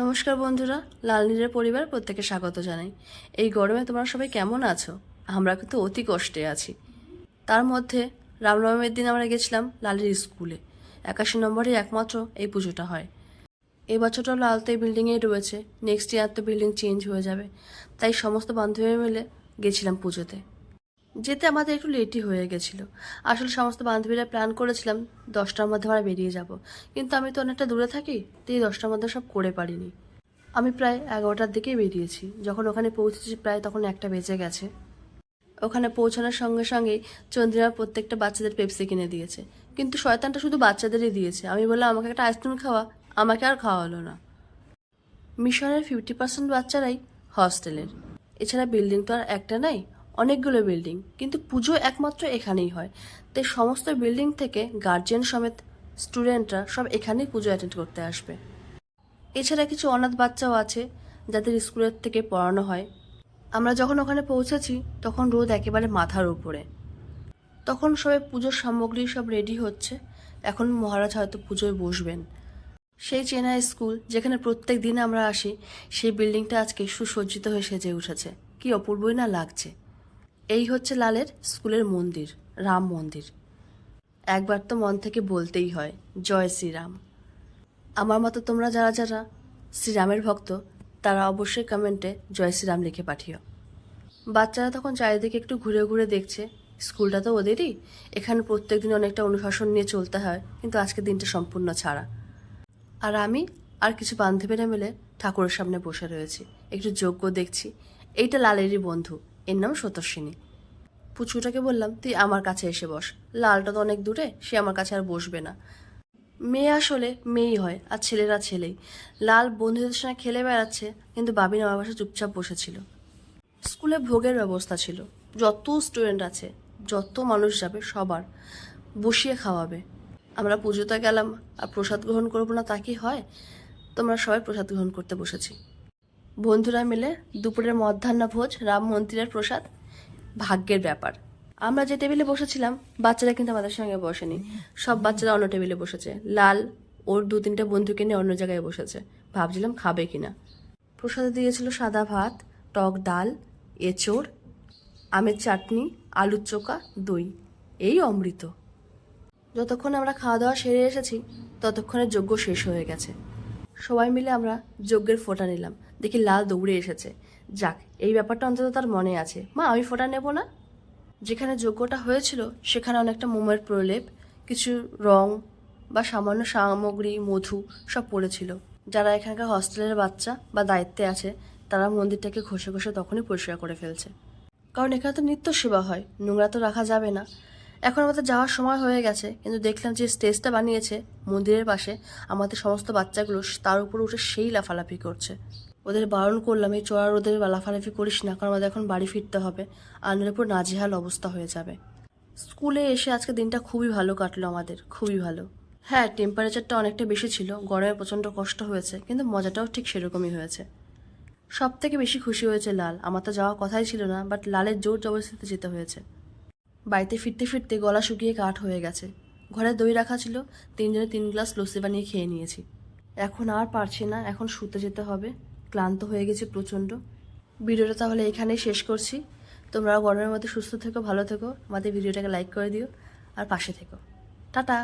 নমস্কার বন্ধুরা লালনীরের পরিবার প্রত্যেকে স্বাগত জানাই। এই গরমে তোমরা সবাই কেমন আছো? আমরা কিন্তু অতি কষ্টে আছি। তার মধ্যে রামনবমীর দিন আমরা গেছিলাম লালের স্কুলে। একাশি নম্বরে একমাত্র এই পুজোটা হয়। এই বছরটাও লাল তো এই বিল্ডিংয়েই রয়েছে। নেক্সট ইয়ার তো বিল্ডিং চেঞ্জ হয়ে যাবে। তাই সমস্ত বান্ধবী মিলে গেছিলাম পুজোতে। যেতে আমাদের একটু লেটই হয়ে গেছিল। আসলে সমস্ত বান্ধবীরা প্ল্যান করেছিলাম, দশটার মধ্যে আমরা বেরিয়ে যাব। কিন্তু আমি তো অনেকটা দূরে থাকি তো এই দশটার মধ্যে সব করে পারিনি। আমি প্রায় এগারোটার দিকে বেরিয়েছি। যখন ওখানে পৌঁছেছি, প্রায় তখন একটা বেজে গেছে। ওখানে পৌঁছানোর সঙ্গে সঙ্গেই চন্দ্রিমা প্রত্যেকটা বাচ্চাদের পেপসি কিনে দিয়েছে। কিন্তু শয়তানটা শুধু বাচ্চাদেরই দিয়েছে। আমি বললাম, আমাকে একটা আইসক্রিম খাওয়া, আমাকে আর খাওয়া হলো না। মিশনের ফিফটি পার্সেন্ট বাচ্চারাই হস্টেলের এছাড়া বিল্ডিং তো আর একটা নাই অনেকগুলো বিল্ডিং, কিন্তু পুজো একমাত্র এখানেই হয়। তাই সমস্ত বিল্ডিং থেকে গার্জিয়ান সমেত স্টুডেন্টরা সব এখানেই পুজো অ্যাটেন্ড করতে আসবে। এছাড়া কিছু অনাথ বাচ্চাও আছে, যাদের স্কুলের থেকে পড়ানো হয়। আমরা যখন ওখানে পৌঁছেছি, তখন রোদ একেবারে মাথার উপরে। তখন সবাই পুজোর সামগ্রী সব রেডি হচ্ছে। এখন মহারাজ হয়তো পুজোয় বসবেন। সেই চেনা স্কুল, যেখানে প্রত্যেক দিন আমরা আসি, সেই বিল্ডিংটা আজকে সুসজ্জিত হয়ে সেজে উঠেছে। কি অপূর্বই না লাগছে। এই হচ্ছে লালের স্কুলের মন্দির, রাম মন্দির। একবার তো মন থেকে বলতেই হয়, জয় শ্রীরাম। আমার মতো তোমরা যারা যারা শ্রীরামের ভক্ত, তারা অবশ্যই কমেন্টে জয় শ্রীরাম লিখে পাঠিও। বাচ্চারা তখন চারিদিকে একটু ঘুরে ঘুরে দেখছে, স্কুলটা তো ওদেরই। এখানে প্রত্যেক দিন অনেকটা অনুশাসন নিয়ে চলতে হয়, কিন্তু আজকে দিনটা সম্পূর্ণ ছাড়া। আর আমি আর কিছু বান্ধবীরা মিলে ঠাকুরের সামনে বসে রয়েছি, একটু যোগ্য দেখছি। এইটা লালেরই বন্ধু। এর নাম সতর্ষিনী পুচুটাকে বললাম, তুই আমার কাছে এসে বস। লালটা তো অনেক দূরে, সে আমার কাছে আর বসবে না। মেয়ে আসলে মেয়েই হয়, আর ছেলেরা ছেলেই। লাল বন্ধুদের সঙ্গে খেলে বেড়াচ্ছে, কিন্তু বাবিন আমার পাশে চুপচাপ বসেছিল। স্কুলে ভোগের ব্যবস্থা ছিল। যত স্টুডেন্ট আছে, যত মানুষ যাবে, সবার বসিয়ে খাওয়াবে। আমরা পুজোতে গেলাম, আর প্রসাদ গ্রহণ করব না তা কি হয়? তোমরা সবাই প্রসাদ গ্রহণ করতে বসেছি। বন্ধুরা মিলে দুপুরের মধ্যাহ্ন ভোজ, রাম মন্দিরের প্রসাদ, ভাগ্যের ব্যাপার। আমরা যে টেবিলে বসেছিলাম, বাচ্চারা কিন্তু আমাদের সঙ্গে বসেনি। সব বাচ্চারা অন্য টেবিলে বসেছে। লাল ওর দু তিনটা বন্ধুকে নিয়ে অন্য জায়গায় বসেছে। ভাবছিলাম খাবে কিনা। প্রসাদে দিয়েছিল সাদা ভাত, টক ডাল, এঁচড়, আমের চাটনি, আলুর চোখা, দই। এই অমৃত। যতক্ষণ আমরা খাওয়া দাওয়া সেরে এসেছি, ততক্ষণে যজ্ঞ শেষ হয়ে গেছে। সবাই মিলে আমরা যজ্ঞের ফোঁটা নিলাম। দেখি লাল দৌড়ে এসেছে। যাক, এই ব্যাপারটা অন্তত তার মনে আছে। মা, আমি ফোটা নেব না? যেখানে যোগ্যটা হয়েছিল, সেখানে অনেকটা মোমের প্রলেপ, কিছু রং বা সামান্য সামগ্রী, মধু সব পড়েছিল। যারা এখানকার হস্টেলের বাচ্চা বা দায়িত্বে আছে, তারা মন্দিরটাকে ঘষে ঘষে তখনই পরিষ্কার করে ফেলছে। কারণ এখানে তো নিত্য সেবা হয়, নোংরা তো রাখা যাবে না। এখন আমাদের যাওয়ার সময় হয়ে গেছে, কিন্তু দেখলাম যে স্টেজটা বানিয়েছে মন্দিরের পাশে, আমাদের সমস্ত বাচ্চাগুলো তার উপরে উঠে সেই লাফালাফি করছে। ওদের বারণ করলাম, এই চড়া রোদের লাফালাফি করিস না, কারণ আমাদের এখন বাড়ি ফিরতে হবে। আর নইলে পুরো নাজেহাল অবস্থা হয়ে যাবে। স্কুলে এসে আজকে দিনটা খুবই ভালো কাটলো আমাদের, খুবই ভালো। হ্যাঁ টেম্পারেচারটা অনেকটা বেশি ছিল, গরমে প্রচণ্ড কষ্ট হয়েছে, কিন্তু মজাটাও ঠিক সেরকমই হয়েছে। সব থেকে বেশি খুশি হয়েছে লাল, আমার তো যাওয়া কথাই ছিল না বাট লালের জোর জবরদস্তিতে যেতে হয়েছে। বাড়িতে ফিরতে ফিরতে গলা শুকিয়ে কাঠ হয়ে গেছে। ঘরে দই রাখা ছিল, তিনজনে তিন গ্লাস লস্যি বানিয়ে খেয়ে নিয়েছি। এখন আর পারছি না, এখন শুতে যেতে হবে। ক্লান্ত হয়ে গেছি প্রচণ্ড। ভিডিওটা তাহলে এখানেই শেষ করছি। তোমরা গরমের মধ্যে সুস্থ থেকো, ভালো থেকো। আমাদের ভিডিওটাকে লাইক করে দিও। আর পাশে থেকো। টাটা!